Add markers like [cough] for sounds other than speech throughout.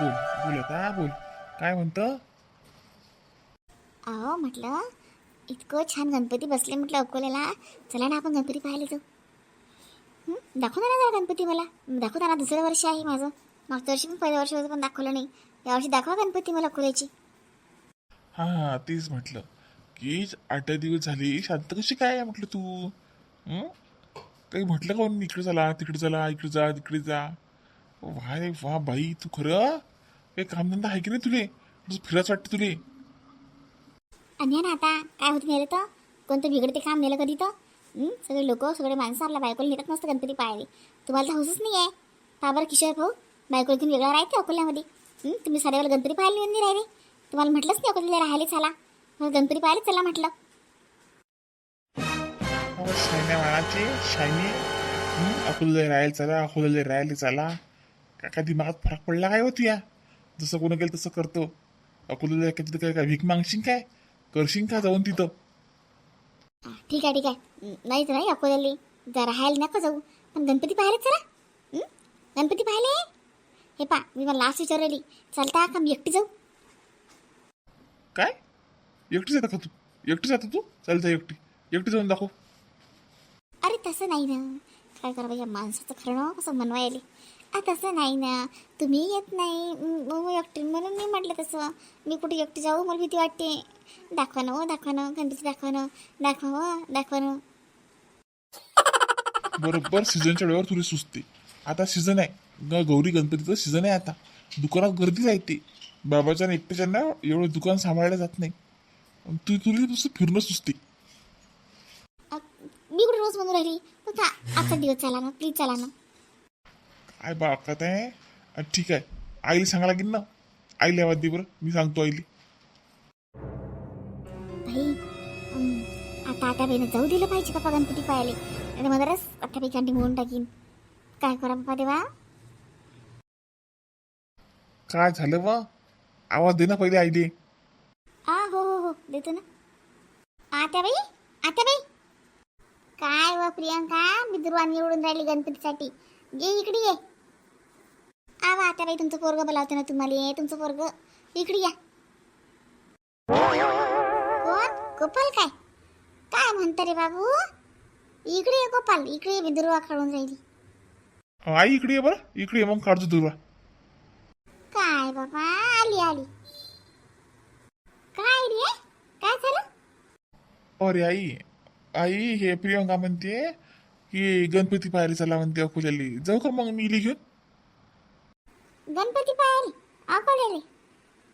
बोल. बोल आता बोल. काय म्हणतं? अहो म्हटलं इतकं छान गणपती बसले म्हटलं अकोल्याला. चला ना आपण गणपती पाहायला जाऊ. हं? दाखव ना जरा गणपती मला. दाखव ना दुसरं वर्ष आहे माझं. मागच्या वर्षी पण पहिल्या वर्ष होतं पण दाखवलं नाही. यावर्षी दाखवा गणपती मला अकोल्याची. हा तेच म्हटलं. की आठ दिवस झाली शांत कशी काय आहे म्हटलं तू? हं? काही म्हटलं का इकडे चला तिकडे चला इकडे जा तिकडे जा? वा रे वा बाई तू खरं काही कामधंदा आहे की नाही तुले तुझं फिरायचं वाटतं तुले आणि ना आता काय होतं नेलं तर कोणतं बिघडते काम नेलं कधी तर हं? सगळे लोक सगळे माणसं आपल्या बायकोला नेतात नसतं गणपती पाहायला तुम्हाला तर हौसच नाही आहे का बरं किशोर भाऊ बायको इथून वेगळा राहते अकोल्यामध्ये हं? तुम्ही साडेवाला गणपती पाहायला येऊन नाही राहिले तुम्हाला म्हटलंच नाही अकोल्याला राहायला चला मग गणपती पाहायला चला म्हटलं अहो, मानाचे शायनी अकोला राहायला चला अकोला राहायला चला का काय दिमागात फरक पडला काय होती या जसं कोणी केलं तसं करतो. अकोला काय तिथं काय काय भीक मागशील काय? करशील का जाऊन तिथं? हा, ठीक आहे ठीक आहे. हं, नाही अकोल्याला. जा राहायला नका जाऊ. पण गणपती चला. हं? गणपती पाहिले हे पा मी मला लास्ट विचारली चालता का मी एकटी जाऊ. काय? एकटी जाता का तू? एकटी जाता तू? चालतं एकटी. एकटी जाऊन दाखव. अरे तसं नाही ना. काय करा या माणसाचं खरं कसं मनवायले? आ तसं नाही ना. तुम्ही येत नाही. मग एकटी. म्हणून मी म्हटलं तसं. मी कुठे एकटी जाऊ? मला भीती वाटते. दाखवा ना हो दाखवा ना गणपती दाखवा ना दाखवा हो दाखवा ना [laughs] बरोबर सीझनच्या वेळेवर तुला सुचते आता सीझन आहे. ग गौरी गणपतीचं सीझन आहे आता. दुकानात गर्दी राहते. बाबाच्या एकट्याच्या एवढं दुकान सांभाळलं जात नाही. अन तू तुला नुसतं फिरणं सुचते. अ, मी कुठे रोज म्हणून राहिली? फक्त आ- आजचा दिवस चला ना. प्लीज चला ना. काय बा काय आहे ठीक आहे. आईला सांगा लागेल ना. आईला आवाज दे बरं. मी सांगतो आईला. भाई आता आता बाईनं जाऊ दिलं पाहिजे पप्पा गणपती पाहायला? आणि मधारच अठ्ठापैकी अंडी मोडून टाकीन. काय करा पप्पा देवा? काय झालं बा? आवाज दे ना पहिले आईले. आ हो हो हो. देतो ना. आता बाई आता बाई. काय व प्रियंका? मी दुर्वान निवडून राहिली गणपतीसाठी. ये इकडे ये. आवा आता बाई तुमचं पोरग बोलावतं ना तुम्हाला. तुमचं पोरग. इकडे या. कोण? गोपाल काय? काय म्हणता रे बाबू? इकडे ये गोपाल. इकडे ये, मी दुर्वा काढून राहिली. आई इकडे ये बरं. इकडे ये मग काढतो तुला काय बाबा? आली आली. काय रे? काय झालं? अरे आई आई हे प्रियंका म्हणते की गणपती पाहायला चला म्हणते अकोल्याली. जाऊ का मग मी घेऊन? गणपती पाहायला अकोल्याले?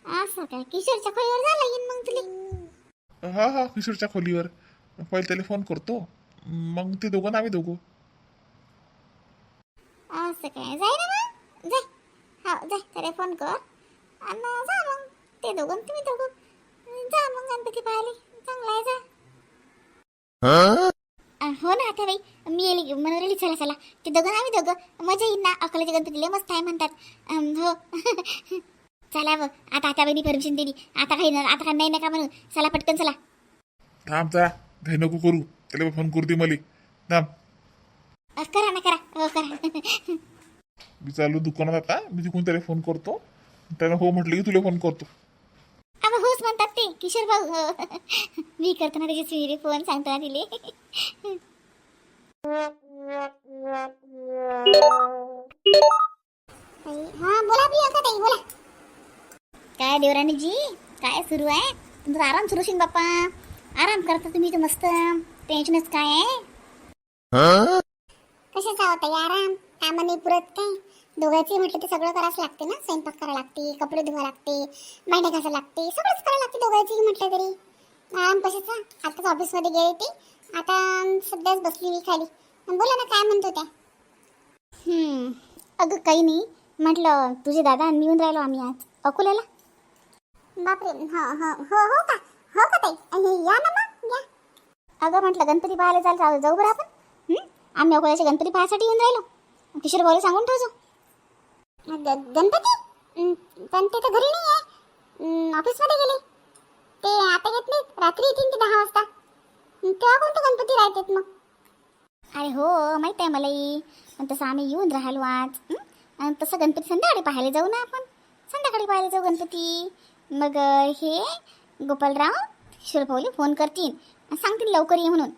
असं काय? किशोरच्या खोलीवर झाला येईन मग तुले? हा हा किशोरच्या खोलीवर. पहिले त्याला फोन करतो. मग ते दोघं ना आम्ही दोघं. असं काय? जाय ना मग. जाय. हा जाय. त्याला फोन कर. आणि जा मग. ते दोघं तुम्ही दोघं. जा मग गणपती पाहायला चांगला आहे जा. हो ना आता बाई. मी येली मनवलेली चला चला. ते दोघं ना आम्ही दोघं. मजा येईन ना अकोल्याच्या गणपतीला मस्त आहे म्हणतात. हो. [laughs] चला बघ आता आता बाईनी परमिशन दिली. आता काही ना आता काही नाही नका म्हणू चला पटकन चला. थांब जरा घाई नको करू. त्याला फोन करू दे मला. थांब. अ, करा ना करा. हो करा. मी चालू दुकानात आता. मी तिकडून त्याला फोन करतो. त्यानं हो म्हटलं की तुला फोन करतो. अगं होच म्हणतात ते. किशोर भाऊ हो. [laughs] मी करताना त्याची सिरी फोन सांगतो ना [laughs] काय देवराणी जी काय सुरू आहे? तुमचा आराम सुरू शिन बाप्पा. आराम करता तुम्ही तर मस्त. टेन्शनच काय आहे? कशाचा होता आराम? कामं नाही पुरत काय? दोघांचे म्हटलं तर सगळं करावंच लागते ना? स्वयंपाक करावं लागते कपडे धुवा लागते भांडे घासावं लागते सगळंच करावं लागते दोघांची म्हटलं तरी. आराम कशाचा? आताच ऑफिसमध्ये गेले ते. आता सध्याच बसली मी खाली. बोला ना काय म्हणतो त्या हम्म, अगं काही नाही. म्हटलं तुझे दादा आणि मी येऊन राहिलो आम्ही आज. अकोल्याला? बापरे हा हा हो हो का? हो का ताई? या ना मग या. अगं म्हटलं गणपती पाहायला चाल जाऊ जाऊ बरं आपण. हं? आम्ही अकोल्याच्या गणपती पाहायसाठी येऊन राहिलो. किशोर भाऊला सांगून ठेवतो ग- गणपती? पण ते तर घरी नाही आहे ऑफिसमध्ये गेले. ते आता येत नाहीत. रात्री येतील ते दहा वाजता. तेव्हा कोणते गणपती राहतात मग? अरे हो माहीत आहे मलाही. पण तसं आम्ही येऊन राहिलो आज? आणि तसं गणपती संध्याकाळी पाहायला जाऊ ना आपण. संध्याकाळी पाहायला जाऊ गणपती. मग हे गोपालराव शिरपवली फोन करतील. आणि सांगतील लवकर ये म्हणून.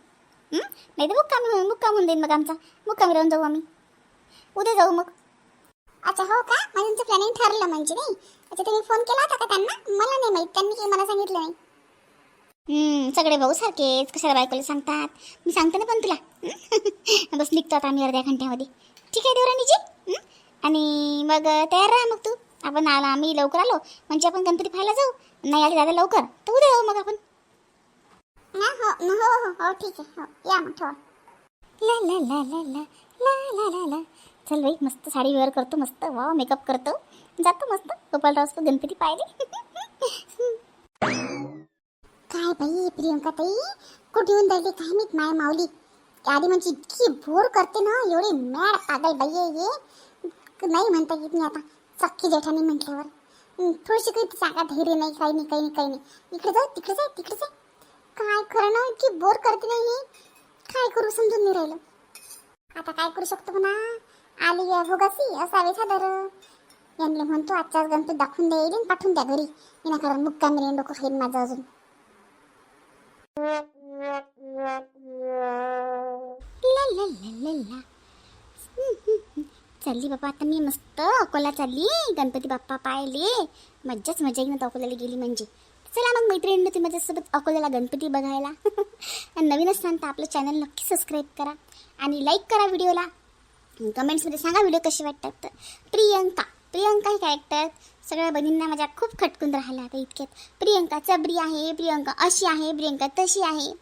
नाही तर मुक्कामी मुक्काम होऊन देईन मग आमचा. मुक्कामी राहून जाऊ आम्ही. उद्या जाऊ मग. अच्छा हो का? माझं तुमचं प्लॅनिंग ठरलं म्हणजे नाही. अच्छा तुम्ही फोन केला होता का त्यांना? मला नाही माहीत. त्यांनी मला सांगितलं नाही. सगळे भाऊ सारखेच कशाला बायकोला सांगतात? मी सांगते ना पण तुला. हं? [laughs] बस निघतो आता आम्ही अर्ध्या घंट्यामध्ये. ठीक आहे देवराणीजी? हं? आणि मग तयार राहा मग तू. आपण आला आम्ही लवकर आलो. म्हणजे आपण गणपती पाहायला जाऊ? नाही आले दादा लवकर. तर उद्या जाऊ मग आपण. हो हो हो हो ठीक आहे हो या मग ठेवा. ला ला ला ला ला ला ला ला ला. चल बाई मस्त साडी वेअर करतो मस्त वा मेकअप करतो. जातो मस्त गोपालराव गणपती पाहिले [laughs] बाई प्रियंका ताई. कुठे येऊन राहिली काय मी माय माऊली? आधी म्हणजे इतकी बोर करते ना एवढी मॅड पागल बाई आहे हे. नाही म्हणता येत नाही आता चक्की जेठाने म्हटल्यावर. थोडीशी काही जागा धैर्य नाही काही नाही काही नाही काही नाही. इकडे जाऊ तिकडे जाय तिकडे जाय काय खरं ना इतकी बोर करते नाही हे. काय करू समजून नाही राहिलं. आता काय करू शकतो म्हणा? आली आहे भोगासी असावे सादर यांनी म्हणतो आजच्याच गणपती दाखवून द्या येईल आणि पाठवून द्या घरी. विनाकारण मुक्कामी रेन डोकं खाईन माझं अजून. चालली बाबा आता मी मस्त अकोला चालली. गणपती बाप्पा पाहिले. मज्जाच मजा येईन आता अकोल्याला गेली म्हणजे. चला मग मैत्रिणींनी तुम्ही माझ्यासोबत अकोल्याला गणपती बघायला. [laughs] आणि नवीन असताना तर आपलं चॅनल नक्की सबस्क्राईब करा. आणि लाईक करा व्हिडिओला. कमेंट्समध्ये सांगा व्हिडिओ कसे वाटतात. तर प्रियंका. प्रियंका ही कॅरेक्टर सगळ्या बहिणींना माझ्या खूप खटकून राहिला आता इतक्यात. प्रियंका चबरी आहे प्रियंका अशी आहे प्रियंका तशी आहे.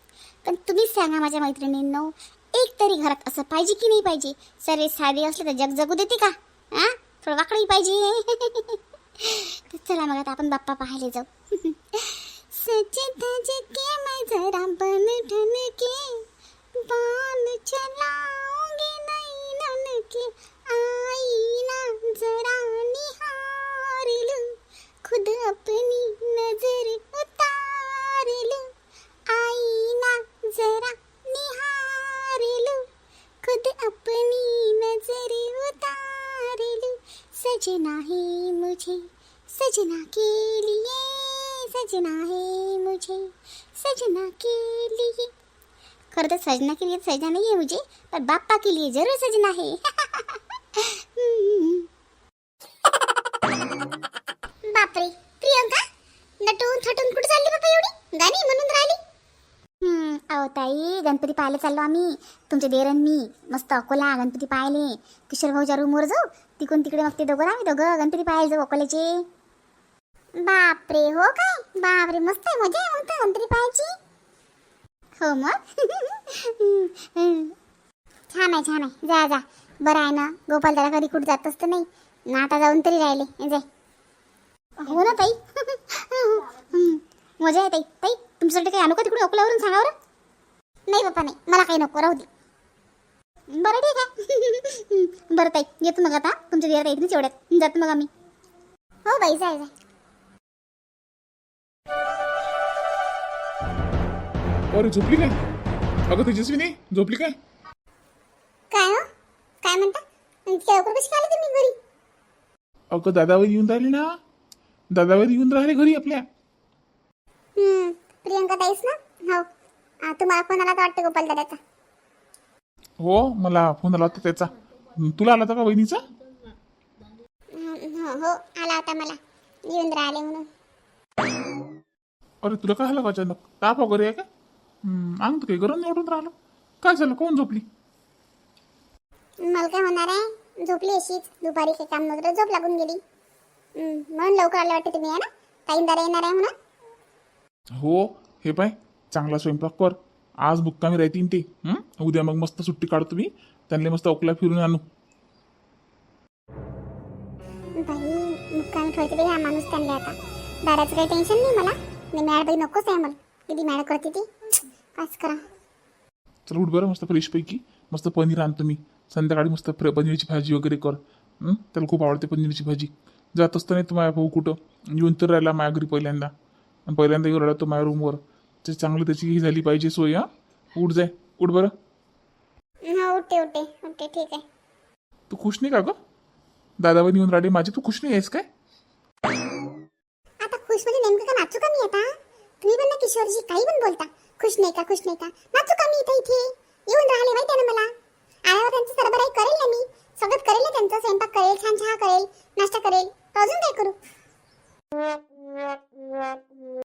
पण तुम्हीच सांगा माझ्या मैत्रिणींनो एक तरी घरात असं पाहिजे की नाही पाहिजे? सरे साधे असले तर जग जगू देते का? हा थोडं वाकडी पाहिजे. [laughs] तर चला मग आता आपण बाप्पा पाहायला जाऊ. [laughs] सचे सजना है मुझे, सजना के लिए, सजना है मुझे, सजना के लिए। खर तो सजना के लिए सजना नहीं है मुझे, पर बापा के लिए ज़रूर सजना है। [laughs] बापरे प्रियंका ताई गणपती पाहायला चाललो आम्ही. तुमचे देरन मी. मस्त अकोला गणपती पाहिले किशोर भाऊच्या रूमवर जाऊ. तिकडून तिकडे मग ते दोघं आम्ही दोघं गणपती पाहायला जाऊ अकोल्याचे. बापरे हो काय? बापरे मस्त आहे मजा आहे मग तर गणपती पाहायची. हो मग? छान आहे छान आहे. जा जा. बरं आहे ना. गोपाल दादा कधी कुठं जात असतं नाही. ना आता जाऊन तरी राहिले. जाय हो ना ताई. मजा आहे ताई. ताई तुमच्यासाठी काही आणू का तिकडे अकोल्यावरून सांगा नाही बाप्पा नाही. मला काही नको राहू दे. बरं ठीक आहे. [laughs] बरं ताई. येतो मग आता. तुमच्या दिवाळी येत नाही एवढ्यात जातो मग आम्ही. हो बाई जाय जाय. अरे झोपली काय? अगं तेजस्वी नाही? झोपली काय? काय हो? काय म्हणता? इतक्या लवकर कशी आले तुम्ही घरी? अगं दादावर येऊन राहिले ना. दादावर येऊन राहिले घरी आपल्या. हम्म, प्रियंका ताईस ना? हो. आ, तुम्हाला फोन आला तर वाटतं गोपाल दादाचा? हो मला फोन आला होता त्याचा. तुला आला होता का हम्म, हो हो आला होता मला. येऊन राहिले म्हणून. अरे तुला काय झालं का अचानक? ताप वगैरे आहे का? हं, अंग तर काही गरम निवडून राहिलं. काय झालं? कोण झोपली? मला काय होणार आहे? झोपली अशीच. दुपारी काही काम नव्हतं झोप लागून गेली. हम्म, म्हणून लवकर आले वाटते तुम्ही आहे ना? दादा येणार आहे म्हणून. हो हे पाय. चांगला स्वयंपाक कर. आज मुक्कामी राहतील ते. हं? उद्या मग मस्त सुट्टी काढतो मी त्यांना मस्त अकोला फिरून आणू. बाई मुक्कामी ठेवते बाई हा माणूस त्यांना आता. दादाचं काही टेन्शन नाही मला. नाही मॅड बाई नकोच आहे मला. किती मॅड करते ती. काच करा. चल उठ बरं मस्त फ्रेशपैकी मस्त पनीर आणतो मी संध्याकाळी मस्त फ्र पनीरची भाजी वगैरे कर. हं? त्याला खूप आवडते पनीरची भाजी. जात असताना तो माझ्या भाऊ कुठं? येऊन तर राहिला माझ्या घरी पहिल्यांदा. आणि पहिल्यांदा येऊन राहिला तो माझ्या रूमवर ते चांगलं त्याची ही झाली पाहिजे सोय हा? उठ जाय. उठ बरं. हा उठते उठते. उठते ठीक आहे. तू खुश नाही का ग? दादावर येऊन राहिले माझी तू खुश नाही आहेस काय? आता खुश म्हणजे नेमकं का नाचू कमी येता आता? तुम्ही पण किशोरजी काही पण बोलता. खुश नाही का खुश नाही का? नाचू कमी येता इथे इथे? येऊन राहिले माहिती आहे ना मला. आल्यावर त्यांची सरबराई करेल ना मी? सगळं करेल ना त्यांचा? स्वयंपाक करेल छान चहा करेल नाश्ता करेल. तर अजून काय करू?